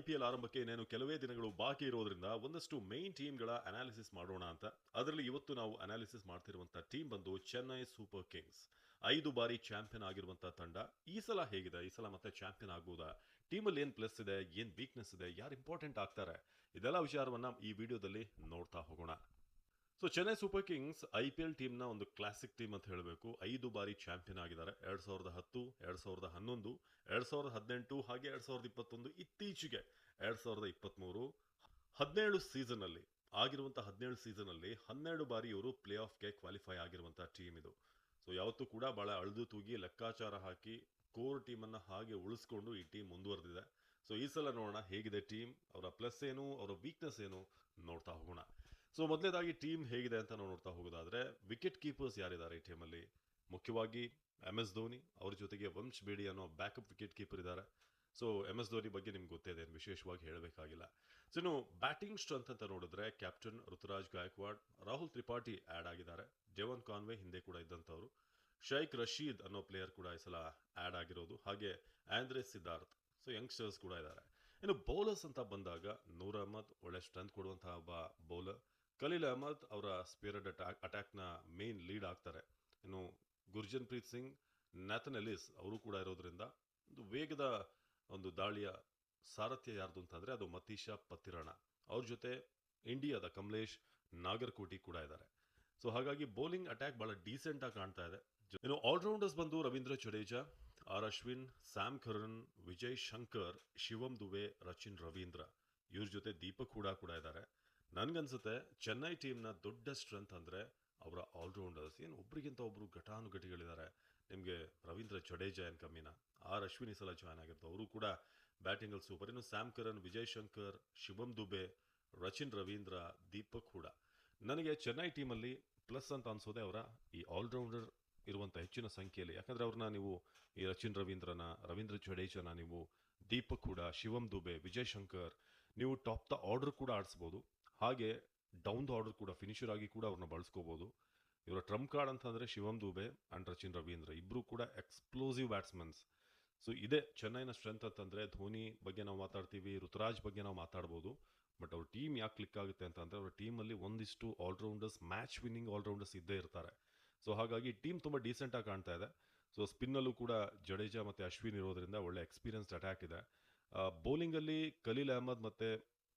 IPL ಆರಂಭಕ್ಕೆ ಇನ್ನೇನು ಕೆಲವೇ ದಿನಗಳು ಬಾಕಿ ಇರೋದ್ರಿಂದ ಒಂದಷ್ಟು ಮೈನ್ ಟೀಮ್ಗಳ ಅನಾಲಿಸಿಸ್ ಮಾಡೋಣ ಅಂತ. ಅದರಲ್ಲಿ ಇವತ್ತು ನಾವು ಅನಾಲಿಸಿಸ್ ಮಾಡ್ತಿರುವಂತ ಟೀಮ್ ಬಂದು ಚೆನ್ನೈ ಸೂಪರ್ ಕಿಂಗ್ಸ್ ಐದು ಬಾರಿ ಚಾಂಪಿಯನ್ ಆಗಿರುವಂತ ತಂಡ. ಈ ಸಲ ಹೇಗಿದೆ? ಈ ಸಲ ಮತ್ತೆ ಚಾಂಪಿಯನ್ ಆಗ್ಬೋದಾ ಟೀಮಲ್ಲಿ ಏನ್ ಪ್ಲಸ್ ಇದೆ? ಏನ್ ವೀಕ್ನೆಸ್ ಇದೆ? ಯಾರು ಇಂಪಾರ್ಟೆಂಟ್ ಆಗ್ತಾರೆ? ಇದೆಲ್ಲ ವಿಚಾರವನ್ನ ಈ ವಿಡಿಯೋದಲ್ಲಿ ನೋಡ್ತಾ ಹೋಗೋಣ. So Chennai super kings I P L ಟೀಮ್ನ ಒಂದು ಕ್ಲಾಸಿಕ್ ಟೀಮ್ ಅಂತ ಹೇಳಬೇಕು. ಐದು ಬಾರಿ ಚಾಂಪಿಯನ್ ಆಗಿದ್ದಾರೆ. ಎರಡ್ ಸಾವಿರದ ಹತ್ತು, ಎರಡ್ ಸಾವಿರದ ಹನ್ನೊಂದು, ಎರಡ್ ಸಾವಿರದ ಹದಿನೆಂಟು ಹಾಗೆ ಎರಡು ಸಾವಿರದ ಇಪ್ಪತ್ತೊಂದು ಇತ್ತೀಚೆಗೆ ಎರಡು ಸಾವಿರದ ಇಪ್ಪತ್ತ್ಮೂರು ಹದಿನೇಳು ಸೀಸನ್ ಅಲ್ಲಿ. ಆಗಿರುವಂತಹ ಹದಿನೇಳು ಸೀಸನ್ ಅಲ್ಲಿ ಹನ್ನೆರಡು ಬಾರಿ ಇವರು ಪ್ಲೇ ಆಫ್ಗೆ ಕ್ವಾಲಿಫೈ ಆಗಿರುವಂಥ ಟೀಮ್ ಇದು. ಸೊ ಯಾವತ್ತೂ ಕೂಡ ಬಹಳ ಅಳೆದು ತೂಗಿ ಲೆಕ್ಕಾಚಾರ ಹಾಕಿ ಕೋರ್ ಟೀಮನ್ನು ಹಾಗೆ ಉಳಿಸ್ಕೊಂಡು ಈ ಟೀಮ್ ಮುಂದುವರೆದಿದೆ. ಸೊ ಈ ಸಲ ನೋಡೋಣ ಹೇಗಿದೆ ಟೀಮ್ ಅವರ ಪ್ಲಸ್ ಏನು, ಅವರ ವೀಕ್ನೆಸ್ ಏನು ನೋಡ್ತಾ ಹೋಗೋಣ. ಸೊ ಮೊದಲೇದಾಗಿ ಟೀಮ್ ಹೇಗಿದೆ ಅಂತ ನಾವು ನೋಡ್ತಾ ಹೋಗೋದಾದ್ರೆ ವಿಕೆಟ್ ಕೀಪರ್ಸ್ ಯಾರಿದ್ದಾರೆ ಈ ಟೀಮಲ್ಲಿ ಮುಖ್ಯವಾಗಿ ಎಂ ಎಸ್ ಧೋನಿ ಅವ್ರ ಜೊತೆಗೆ ವಂಶ್ ಬೇಡಿ ಅನ್ನೋ ಬ್ಯಾಕಪ್ ವಿಕೆಟ್ ಕೀಪರ್ ಇದ್ದಾರೆ. ಸೊ ಎಂ ಎಸ್ ಧೋನಿ ಬಗ್ಗೆ ನಿಮ್ಗೆ ಗೊತ್ತಿದೆ ವಿಶೇಷವಾಗಿ ಹೇಳಬೇಕಾಗಿಲ್ಲ. ಸೊ ಇನ್ನು ಬ್ಯಾಟಿಂಗ್ ಸ್ಟ್ರೆಂತ್ ಅಂತ ನೋಡಿದ್ರೆ ಕ್ಯಾಪ್ಟನ್ ಋತುರಾಜ್ ಗಾಯಕ್ವಾಡ್, ರಾಹುಲ್ ತ್ರಿಪಾಠಿ ಆ್ಯಡ್ ಆಗಿದ್ದಾರೆ. ಜವನ್ ಕಾನ್ವೆ ಹಿಂದೆ ಕೂಡ ಇದ್ದಂಥವ್ರು. ಶೈಕ್ ರಶೀದ್ ಅನ್ನೋ ಪ್ಲೇಯರ್ ಕೂಡ ಈ ಸಲ ಆ್ಯಡ್ ಆಗಿರೋದು. ಹಾಗೆ ಆಂದ್ರೆ ಸಿದ್ಧಾರ್ಥ್ ಸೊ ಯಂಗ್ಸ್ಟರ್ಸ್ ಕೂಡ ಇದ್ದಾರೆ. ಇನ್ನು ಬೌಲರ್ಸ್ ಅಂತ ಬಂದಾಗ ನೂರ್ ಅಹಮದ್ ಒಳ್ಳೆ ಸ್ಟ್ರೆಂತ್ ಕೊಡುವಂತಹ ಒಬ್ಬ ಬೌಲರ್ ಖಲೀಲ್ ಅಹಮದ್ ಅವರ ಸ್ಪಿರಿಟ್ ಅಟ್ಯಾಕ್, ಅಟ್ಯಾಕ್ನ ಮೇನ್ ಲೀಡ್ ಆಗ್ತಾರೆ. ಇನ್ನು ಗುರ್ಜನ್ ಪ್ರೀತ್ ಸಿಂಗ್, ನ್ಯಾಥನ್ ಎಲಿಸ್ ಅವರು ಕೂಡ ಇರೋದ್ರಿಂದ ಒಂದು ವೇಗದ ಒಂದು ದಾಳಿಯ ಸಾರಥ್ಯ ಯಾರ್ದು ಅಂತಂದ್ರೆ ಅದು ಮತೀಶಾ ಪತ್ತಿರಾಣ. ಅವ್ರ ಜೊತೆ ಇಂಡಿಯಾದ ಕಮಲೇಶ್ ನಾಗರ್ಕೋಟಿ ಕೂಡ ಇದ್ದಾರೆ. ಸೊ ಹಾಗಾಗಿ ಬೌಲಿಂಗ್ ಅಟ್ಯಾಕ್ ಬಹಳ ಡೀಸೆಂಟ್ ಆಗಿ ಕಾಣ್ತಾ ಇದೆ. ಇನ್ನು ಆಲ್ರೌಂಡರ್ಸ್ ಬಂದು Ravindra Jadeja, R Ashwin, Sam Curran Vijay Shankar, Shivam Dube, Rachin Ravindra. ಇವ್ರ ಜೊತೆ ದೀಪಕ್ ಕೂಡ ಕೂಡ ಇದ್ದಾರೆ. ನನ್ಗನ್ಸುತ್ತೆ, ಚೆನ್ನೈ ಟೀಮ್ನ ದೊಡ್ಡ ಸ್ಟ್ರೆಂತ್ ಅಂದರೆ ಅವರ ಆಲ್ರೌಂಡರ್ಸ್. ಏನು ಒಬ್ರಿಗಿಂತ ಒಬ್ಬರು ಘಟಾನುಘಟಿಗಳಿದ್ದಾರೆ. ನಿಮಗೆ ರವೀಂದ್ರ ಜಡೇಜಾ ಏನು ಕಮ್ಮಿನ? ಆರ್ ಅಶ್ವಿನಿ ಸಲ ಜಾಯ್ನ್ ಆಗಿರ್ತಾರೆ ಅವರು ಕೂಡ ಬ್ಯಾಟಿಂಗಲ್ಲಿ ಸೂಪರ್ ಇನ್ನು ಸ್ಯಾಮ್ ಕರನ್ ವಿಜಯ್ ಶಂಕರ್ ಶಿವಮ್ ದುಬೆ, ರಚಿನ್ ರವೀಂದ್ರ, ದೀಪಕ್ ಕೂಡ. ನನಗೆ ಚೆನ್ನೈ ಟೀಮಲ್ಲಿ ಪ್ಲಸ್ ಅಂತ ಅನಿಸೋದೆ ಅವರ ಈ ಆಲ್ರೌಂಡರ್ ಇರುವಂಥ ಹೆಚ್ಚಿನ ಸಂಖ್ಯೆಯಲ್ಲಿ. ಯಾಕಂದ್ರೆ ಅವ್ರನ್ನ ನೀವು ಈ ರಚಿನ್ ರವೀಂದ್ರನ, ರವೀಂದ್ರ ಜಡೇಜನ ನೀವು ದೀಪಕ್ ಕೂಡ ಶಿವಮ್ ದುಬೆ, ವಿಜಯ್ ಶಂಕರ್, ನೀವು ಟಾಪ್ ದ ಆರ್ಡರ್ ಕೂಡ ಆಡಿಸ್ಬೋದು. ಹಾಗೆ ಡೌನ್ ದ ಆರ್ಡರ್ ಕೂಡ ಫಿನಿಷರ್ ಆಗಿ ಕೂಡ ಅವ್ರನ್ನ ಬಳಸ್ಕೋಬಹುದು ಇವರ ಟ್ರಂಪ್ ಕಾರ್ಡ್ ಅಂತಂದ್ರೆ ಶಿವಮ್ ದುಬೆ ಅಂಡ್ ರಚಿನ್ ರವೀಂದ್ರ ಇಬ್ರು ಕೂಡ ಎಕ್ಸ್ಪ್ಲೋಸಿವ್ ಬ್ಯಾಟ್ಸ್ಮನ್ಸ್ ಸೊ ಇದೇ ಚೆನ್ನೈನ ಸ್ಟ್ರೆಂತ್ ಅಂತಂದ್ರೆ ಧೋನಿ ಬಗ್ಗೆ ನಾವು ಮಾತಾಡ್ತೀವಿ, ಋತುರಾಜ್ ಬಗ್ಗೆ ನಾವು ಮಾತಾಡ್ಬೋದು. ಬಟ್ ಅವ್ರ ಟೀಮ್ ಯಾಕೆ ಕ್ಲಿಕ್ ಆಗುತ್ತೆ ಅಂತಂದ್ರೆ ಅವ್ರ ಟೀಮಲ್ಲಿ ಒಂದಿಷ್ಟು ಆಲ್ರೌಂಡರ್ಸ್ ಮ್ಯಾಚ್ ವಿನ್ನಿಂಗ್ ಆಲ್ರೌಂಡರ್ಸ್ ಇದ್ದೇ ಇರ್ತಾರೆ. ಸೊ ಹಾಗಾಗಿ ಟೀಮ್ ತುಂಬ ಡೀಸೆಂಟಾಗಿ ಕಾಣ್ತಾ ಇದೆ. ಸೊ ಸ್ಪಿನ್ನಲ್ಲೂ ಕೂಡ ಜಡೇಜಾ ಮತ್ತು ಅಶ್ವಿನ್ ಇರೋದ್ರಿಂದ ಒಳ್ಳೆ ಎಕ್ಸ್ಪೀರಿಯನ್ಸ್ಡ್ ಅಟ್ಯಾಕ್ ಇದೆ. ಬೌಲಿಂಗಲ್ಲಿ ಖಲೀಲ್ ಅಹಮದ್ ಮತ್ತು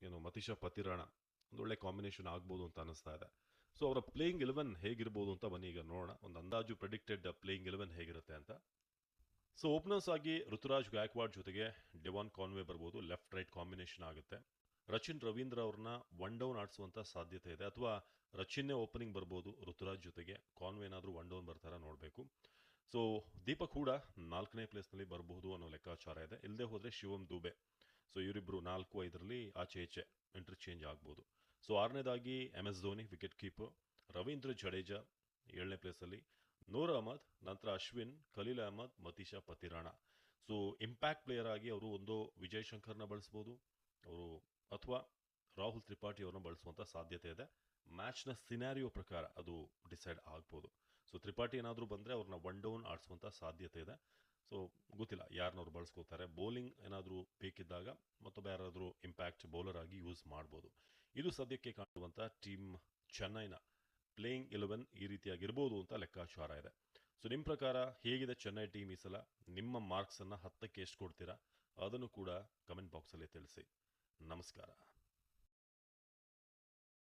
ಏನು ಮತೀಶಾ ಪತಿರಾಣ ಒಂದು ಒಳ್ಳೆ ಕಾಂಬಿನೇಷನ್ ಆಗ್ಬೋದು ಅಂತ ಅನಿಸ್ತಾ ಇದೆ. ಸೊ ಅವರ ಪ್ಲೇಯಿಂಗ್ ಇಲೆವೆನ್ ಹೇಗಿರ್ಬೋದು ಅಂತ ಬನ್ನಿ, ಈಗ ನೋಡೋಣ. ಒಂದು ಅಂದಾಜು ಪ್ರೆಡಿಕ್ಟೆಡ್ ಪ್ಲೇಯಿಂಗ್ ಇಲೆವೆನ್ ಹೇಗಿರುತ್ತೆ ಅಂತ. ಸೊ ಓಪನರ್ಸ್ ಆಗಿ ಋತುರಾಜ್ ಗಾಯಕ್ವಾಡ್ ಜೊತೆಗೆ ಡೆವಾನ್ ಕಾನ್ವೆ ಬರ್ಬೋದು. ಲೆಫ್ಟ್ ರೈಟ್ ಕಾಂಬಿನೇಷನ್ ಆಗುತ್ತೆ. ರಚಿನ್ ರವೀಂದ್ರ ಅವ್ರನ್ನ ಒನ್ ಡೌನ್ ಆಡಿಸುವಂಥ ಸಾಧ್ಯತೆ ಇದೆ. ಅಥವಾ ರಚಿನ್ನೇ ಓಪನಿಂಗ್ ಬರ್ಬೋದು ಋತುರಾಜ್ ಜೊತೆಗೆ. ಕಾನ್ವೆ ಏನಾದರೂ ಒನ್ ಡೌನ್ ಬರ್ತಾರ ನೋಡಬೇಕು. ಸೊ ದೀಪಕ್ ಕೂಡ ನಾಲ್ಕನೇ ಪ್ಲೇಸ್ನಲ್ಲಿ ಬರಬಹುದು ಅನ್ನೋ ಲೆಕ್ಕಾಚಾರ ಇದೆ. ಇಲ್ಲದೆ ಹೋದರೆ ಶಿವಂ ದುಬೆ. ಸೊ ಇವರಿಬ್ಬರು ನಾಲ್ಕು ಐದರಲ್ಲಿ ಆಚೆ ಈಚೆ ಇಂಟರ್ಚೇಂಜ್ ಆಗ್ಬೋದು. So ಆರನೇದಾಗಿ M S Dhoni wicket keeper Ravindra Jadeja ಏಳನೇ ಪ್ಲೇಸಲ್ಲಿ ನೂರ್ ಅಹಮದ್, ನಂತರ Ashwin, Khaleel Ahmed, Matheesha Pathirana. So impact player ಆಗಿ ಅವರು ಒಂದು ವಿಜಯ್ ಶಂಕರ್ನ ಬಳಸ್ಬೋದು. ಅವರು ಅಥವಾ ರಾಹುಲ್ ತ್ರಿಪಾಠಿ ಅವ್ರನ್ನ ಬಳಸುವಂಥ ಸಾಧ್ಯತೆ ಇದೆ. ಮ್ಯಾಚ್ನ ಸಿನಾರಿಯೋ ಪ್ರಕಾರ ಅದು ಡಿಸೈಡ್ ಆಗ್ಬೋದು. ಸೊ ತ್ರಿಪಾಠಿ ಏನಾದರೂ ಬಂದರೆ ಅವ್ರನ್ನ ಒನ್ ಡೌನ್ ಆಡಿಸುವಂಥ ಸಾಧ್ಯತೆ ಇದೆ. ಸೊ ಗೊತ್ತಿಲ್ಲ ಯಾರನ್ನವ್ರು ಬಳಸ್ಕೋತಾರೆ. ಬೌಲಿಂಗ್ ಏನಾದರೂ ಬೇಕಿದ್ದಾಗ ಮತ್ತೊಬ್ಬ ಯಾರಾದರೂ ಇಂಪ್ಯಾಕ್ಟ್ ಬೌಲರ್ ಆಗಿ ಯೂಸ್ ಮಾಡ್ಬೋದು. ಇದು ಸದ್ಯಕ್ಕೆ ಕಾಣುವಂಥ ಟೀಮ್ ಚೆನ್ನೈನ ಪ್ಲೇಯಿಂಗ್ ಇಲೆವೆನ್ ಈ ರೀತಿಯಾಗಿರ್ಬೋದು ಅಂತ ಲೆಕ್ಕಾಚಾರ ಇದೆ. ಸೊ ನಿಮ್ಮ ಪ್ರಕಾರ ಹೇಗಿದೆ ಚೆನ್ನೈ ಟೀಮ್ ಈ ಸಲ? ನಿಮ್ಮ ಮಾರ್ಕ್ಸನ್ನು ಹತ್ತಕ್ಕೆ ಎಷ್ಟು ಕೊಡ್ತೀರಾ? ಅದನ್ನು ಕೂಡ ಕಮೆಂಟ್ ಬಾಕ್ಸಲ್ಲಿ ತಿಳಿಸಿ. ನಮಸ್ಕಾರ.